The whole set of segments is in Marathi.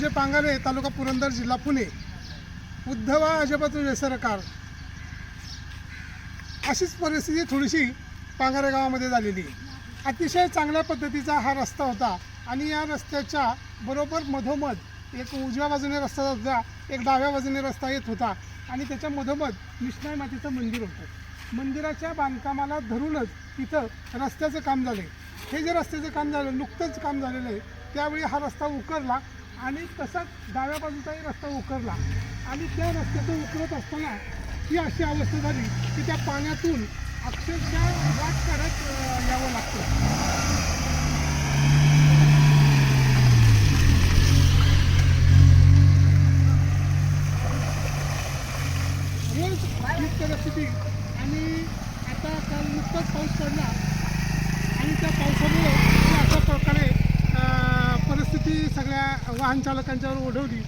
मौजे पांगारे तालुका पुरंदर जिल्हा पुणे उद्धवा अजबत सरकार अशीच परिस्थिती थोडीशी पांगारे गावामध्ये झालेली. आहे. अतिशय चांगल्या पद्धतीचा हा रस्ता होता आणि या रस्त्याच्या बरोबर मधोमध एक उजव्या बाजूने रस्ता होता एक डाव्या बाजूने रस्ता येत होता आणि त्याच्या मधोमध निष्णाई मातेचं मंदिर होतं. मंदिराच्या बांधकामाला धरूनच तिथं रस्त्याचं काम झालं हे जे रस्त्याचं काम झालं नुकतंच काम झालेलं आहे त्यावेळी हा रस्ता उकरला आणि तसाच डाव्या बाजूचाही रस्ता उकरला. आणि त्या रस्त्यातून उकरत असताना ही अशी अवस्था झाली की त्या पाण्यातून अक्षरशः वाट काढत यावं लागतं. रोज परिस्थिती आणि आता काल नुकताच पाऊस पडला आणि त्या पावसामुळे ही अशा प्रकारे अं, परिस्थिती सगळ्या वाहन चालकांच्यावर ओढवली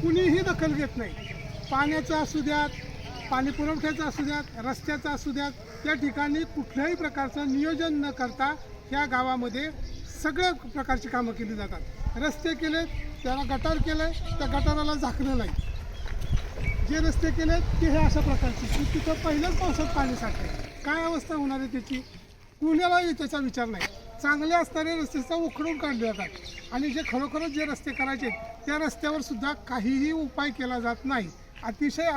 कुणीही दखल घेत नाही. पाण्याचं असू द्यात पाणी पुरवठ्याचं असू द्यात रस्त्याचं असू द्यात त्या ठिकाणी कुठल्याही प्रकारचं नियोजन न करता ह्या गावामध्ये सगळ्या प्रकारची कामं केली जातात. रस्ते केले त्याला गटार केलं त्या गटाराला झाकलं नाही. जे रस्ते केले ते हे अशा प्रकारचे की तिथं पहिल्याच पावसात पाणी साठले काय अवस्था होणार आहे त्याची? कुणालाही त्याचा विचार नाही. चांगले असणारे रस्तेचा उखडून काढले जातात. आणि जे खरोखरच जे रस्ते करायचे त्या रस्त्यावर सुद्धा काहीही उपाय केला जात नाही. अतिशय